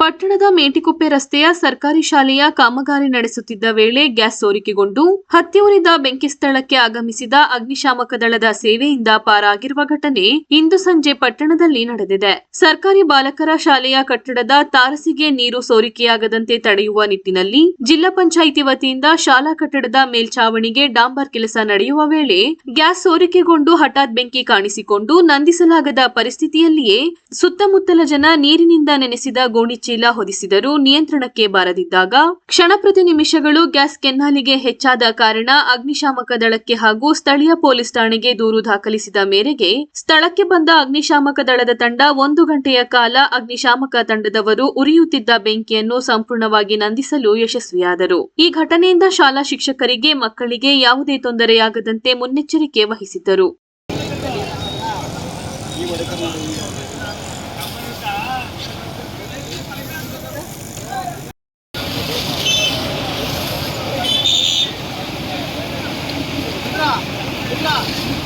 ಪಟ್ಟಣದ ಮೇಟಿಕುಪ್ಪೆ ರಸ್ತೆಯ ಸರ್ಕಾರಿ ಶಾಲೆಯ ಕಾಮಗಾರಿ ನಡೆಸುತ್ತಿದ್ದ ವೇಳೆ ಗ್ಯಾಸ್ ಸೋರಿಕೆಗೊಂಡು ಹತ್ತಿಯೂರಿದ ಬೆಂಕಿ ಸ್ಥಳಕ್ಕೆ ಆಗಮಿಸಿದ ಅಗ್ನಿಶಾಮಕ ದಳದ ಸೇವೆಯಿಂದ ಪಾರಾಗಿರುವ ಘಟನೆ ಇಂದು ಸಂಜೆ ಪಟ್ಟಣದಲ್ಲಿ ನಡೆದಿದೆ. ಸರ್ಕಾರಿ ಬಾಲಕರ ಶಾಲೆಯ ಕಟ್ಟಡದ ತಾರಸಿಗೆ ನೀರು ಸೋರಿಕೆಯಾಗದಂತೆ ತಡೆಯುವ ನಿಟ್ಟಿನಲ್ಲಿ ಜಿಲ್ಲಾ ಪಂಚಾಯಿತಿ ವತಿಯಿಂದ ಶಾಲಾ ಕಟ್ಟಡದ ಮೇಲ್ಛಾವಣಿಗೆ ಡಾಂಬರ್ ಕೆಲಸ ನಡೆಯುವ ವೇಳೆ ಗ್ಯಾಸ್ ಸೋರಿಕೆಗೊಂಡು ಹಠಾತ್ ಬೆಂಕಿ ಕಾಣಿಸಿಕೊಂಡು ನಂದಿಸಲಾಗದ ಪರಿಸ್ಥಿತಿಯಲ್ಲಿಯೇ ಸುತ್ತಮುತ್ತಲ ಜನ ನೀರಿನಿಂದ ನೆನೆಸಿದ ಗೋಣಿಚೀಲ ಹೊದಿಸಿದರೂ ನಿಯಂತ್ರಣಕ್ಕೆ ಬಾರದಿದ್ದಾಗ ಕ್ಷಣ ಪ್ರತಿ ನಿಮಿಷಗಳು ಗ್ಯಾಸ್ ಕೆನ್ನಾಲಿಗೆ ಹೆಚ್ಚಾದ ಕಾರಣ ಅಗ್ನಿಶಾಮಕ ದಳಕ್ಕೆ ಹಾಗೂ ಸ್ಥಳೀಯ ಪೊಲೀಸ್ ಠಾಣೆಗೆ ದೂರು ದಾಖಲಿಸಿದ ಮೇರೆಗೆ ಸ್ಥಳಕ್ಕೆ ಬಂದ ಅಗ್ನಿಶಾಮಕ ದಳದ ತಂಡ ಒಂದು ಗಂಟೆಯ ಕಾಲ ಅಗ್ನಿಶಾಮಕ ತಂಡದವರು ಉರಿಯುತ್ತಿದ್ದ ಬೆಂಕಿಯನ್ನು ಸಂಪೂರ್ಣವಾಗಿ ನಂದಿಸಲು ಯಶಸ್ವಿಯಾದರು. ಈ ಘಟನೆಯಿಂದ ಶಾಲಾ ಶಿಕ್ಷಕರಿಗೆ, ಮಕ್ಕಳಿಗೆ ಯಾವುದೇ ತೊಂದರೆಯಾಗದಂತೆ ಮುನ್ನೆಚ್ಚರಿಕೆ ವಹಿಸಿದ್ದರು. が